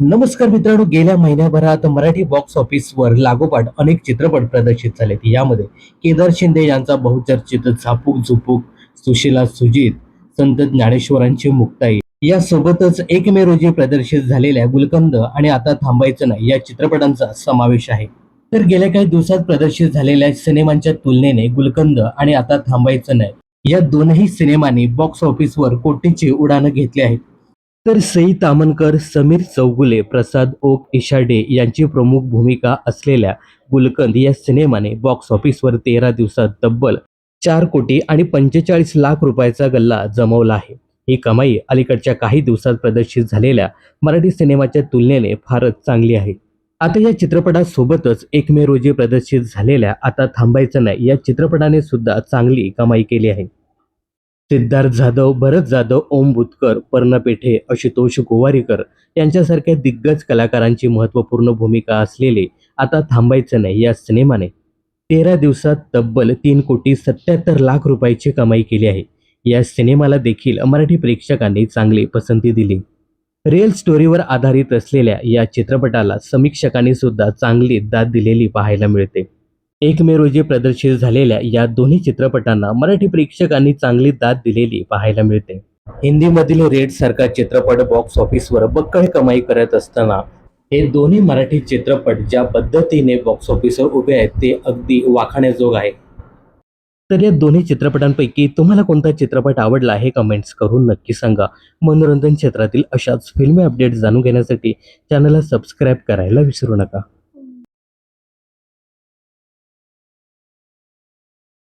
नमस्कार मित्रांनो गेल्या महिन्याभरात मराठी बॉक्स ऑफिसवर लागोपाठ अनेक चित्रपट प्रदर्शित झालेत. यामध्ये केदार शिंदे यांचा बहुचर्चित झापूक झुपूक सुशीला सुजित संत ज्ञानेश्वरांची मुक्ताई. यासोबतच एक मे रोजी प्रदर्शित झालेल्या गुलकंद आणि आता थांबायचं नाही या चित्रपटांचा समावेश आहे. तर गेल्या काही दिवसात प्रदर्शित झालेल्या सिनेमांच्या तुलनेने गुलकंद आणि आता थांबायचं नाही. या दोनही सिनेमांनी बॉक्स ऑफिसवर कोटीची उडाणं घेतली आहेत. तर सई तामनकर समीर चौगुले प्रसाद ओक इशाडे यांची प्रमुख भूमिका असलेल्या गुलकंद या सिनेमाने बॉक्स ऑफिसवर तेरा दिवसात तब्बल चार कोटी आणि पंचेचाळीस लाख रुपयाचा गल्ला जमवला आहे. ही कमाई अलीकडच्या काही दिवसात प्रदर्शित झालेल्या मराठी सिनेमाच्या तुलनेने फारच चांगली आहे. आता या चित्रपटासोबतच एक मे रोजी प्रदर्शित झालेल्या आता थांबायचं नाही या चित्रपटाने सुद्धा चांगली कमाई केली आहे. सिद्धार्थ जाधव भरत जाधव ओम बुतकर पर्णपेठे आशुतोष गोवारीकर यांच्यासारख्या दिग्गज कलाकारांची महत्त्वपूर्ण भूमिका असलेले आता थांबायचं नाही या सिनेमाने. तेरा दिवसात तब्बल तीन कोटी सत्याहत्तर लाख रुपयाची कमाई केली आहे. या सिनेमाला देखील मराठी प्रेक्षकांनी चांगली पसंती दिली. रिअल स्टोरीवर आधारित असलेल्या या चित्रपटाला समीक्षकांनी सुद्धा चांगली दाद दिलेली पाहायला मिळते. एक मे रोजी प्रदर्शित झालेल्या या दोन्ही चित्रपटांना मराठी प्रेक्षकांनी चांगली दाद दिलेली पाहायला मिळते. हिंदीमधील रेड सारखा चित्रपट बॉक्स ऑफिसवर बक्कळ कमाई करत असताना हे दोन्ही मराठी चित्रपट ज्या पद्धतीने बॉक्स ऑफिसवर उभे आहेत ते अगदी वाखाण्याजोग आहे. तर या दोन्ही चित्रपटांपैकी तुम्हाला कोणता चित्रपट आवडला हे कमेंट्स करून नक्की सांगा. मनोरंजन क्षेत्रातील अशाच फिल्मी अपडेट्स जाणून घेण्यासाठी चॅनलला सबस्क्राईब करायला विसरू नका.